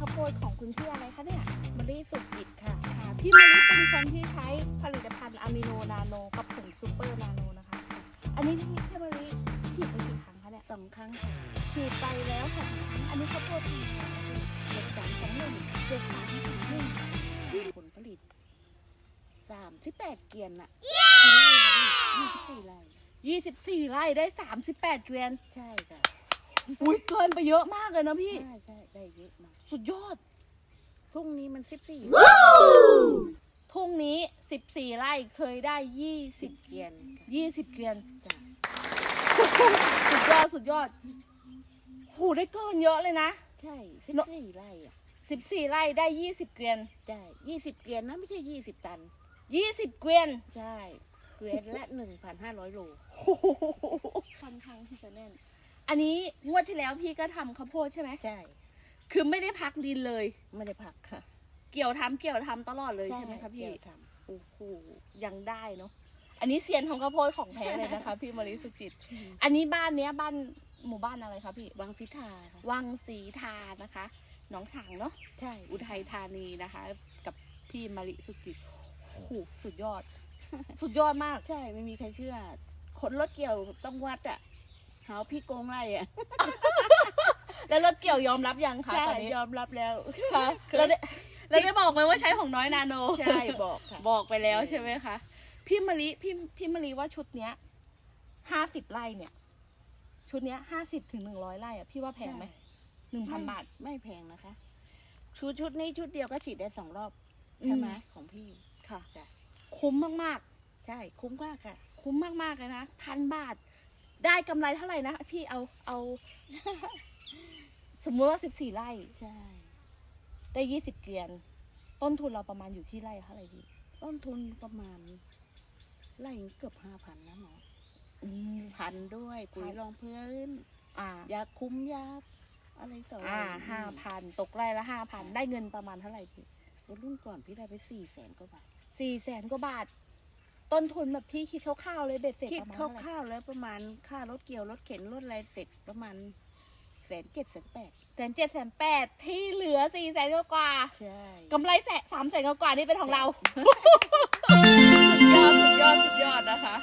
ข้าวโพดของคุณพี่อะไรคะเนี่ยมะลิสุกจิตค่ะค่ะ พี่มะลิเป็นคนที่ใช้ผลิตภัณฑ์อะมิโนนาโนกับผงซูเปอร์นาโนนะคะ อันนี้พี่พี่มะลิฉีดไปกี่ครั้งคะเนี่ยสองครั้งค่ะฉีดไปแล้วสองครั้งอันนี้ข้าวโพดพันธุ์อะไรคะพี่เจ็ดสามสองหนึ่งเจ็ดสามสามหนึ่งผลผลิตสามสิบแปดเกียนน่ะกี่ไร่คะพี่ยี่สิบสี่ไร่ยี่สิบสี่ไร่ได้สามสิบแปดเกวียนใช่ค่ะ อุ้ยเกินไปเยอะมากเลยนะพี่ ใช่ใช่ได้เยอะมากสุดยอด ทุ่งนี้มันสิบสี่ทุ่งนี้สิบสี่ไร่เคยได้ยี่สิสิบบเกียนค่ะยี่สิบเกวียน จ้ะสุดยอดสุดยอดโหได้เกินเยอะเลยนะ ใช่สิบสี่ไร่อะสิบสี่ไร่ได้ยี่สิบเกวียน ใช่ยี่สิบเกียนนะไม่ใช่ยี่สิบตันยี่สิบเกวียนใช่ เกวียนละหนึ่งพันห้าร้อยโล ค่อนข้างที่จะแน่น อันนี้งวดที่แล้วพี่ก็ทำข้าวโพดใช่ไหมใช่ คือไม่ได้พักดินเลย ไม่ได้พักค่ะเกี่ยวทำเกี่ยวทำตลอดเลยใช่ไหมคะพี่ เกี่ยวทโอ้โหยังได้เนาะ อันนี้เซียนทำข้าวโพดของแท้เลยนะคะ พี่มาริสุจิตำอันนี้บ้านเนี้ยบ้านหมู่บ้านอะไรคะพี่ วังสิทาค่ะวังศรีทานะคะ หนองฉางเนาะ ใช่อุทัยธานีนะคะ กับพี่มาริสุจิตโอ้โหสุดยอด สุดยอดมาก ใช่ไม่มีใครเชื่อคนรถเกี่ยวต้องวัดอะ หาว่าพี่โกงไล่อะแล้วรถเกี่ยวยอมรับยังคะใช่ตอนนี้ยอมรับแล้วคะแล้วได้แล้วได้บอกไหมว่าใช้ของน้อยนาโน ใช่บอกค่ะบอกไปแล้วใช่ไหมคะพี่มะลิพี่พี่มะลิว่าชุดเนี้ยห้าสิบไร่เนี่ย ชุดเนี้ยห้าสิบถึงหนึ่งร้อยไร่อะพี่ว่าแพงไหมหนึ่งพันไม่บาทไม่แพงนะคะ ชุดชุดนี้ชุดเดียวก็ฉีดได้สองรอบใช่ไหมอืมของพี่ค่ะจ้ะคุ้มมากใช่ คุ้มมากค่ะๆคุ้มมากๆเลยนะพันบาท ได้กำไรเท่าไหร่นะ พี่เอาเอา สมมติว่าสิบสี่ไร่ ใช่ ได้ยี่สิบเกวียน ต้นทุนเราประมาณอยู่ที่ไร่เท่าไหร่พี่ต้นทุนประมาณไล่เกือบห้าพันนะหมออืมพันด้วยปุ๋ยพันรองพื้น อ่ายาคุ้มยาอะไรต่ออะไรอ่าห้าพันตกไร่ละห้าพันได้เงินประมาณเท่าไหร่พี่รุ่นก่อนพี่ได้ไปสี่แสนกว่าบาทสี่แสนกว่าบาท ต้นทุนแบบพี่คิดคร่าวๆเลยเบ็ดเสร็จคิดประมาณคเท่าไหร่ร่าวๆแล้วประมาณค่ารถเกี่ยวรถเข็นรถอะไรเสร็จประมาณแสนเจ็ดแสนแปดแสนเจ็ดแสนแปดที่เหลือสี่แสนกว่าใช่กำไรแสนสามแสนกว่านี่เป็นของเรา สุดยอดสุดยอดสุดยอดนะคะ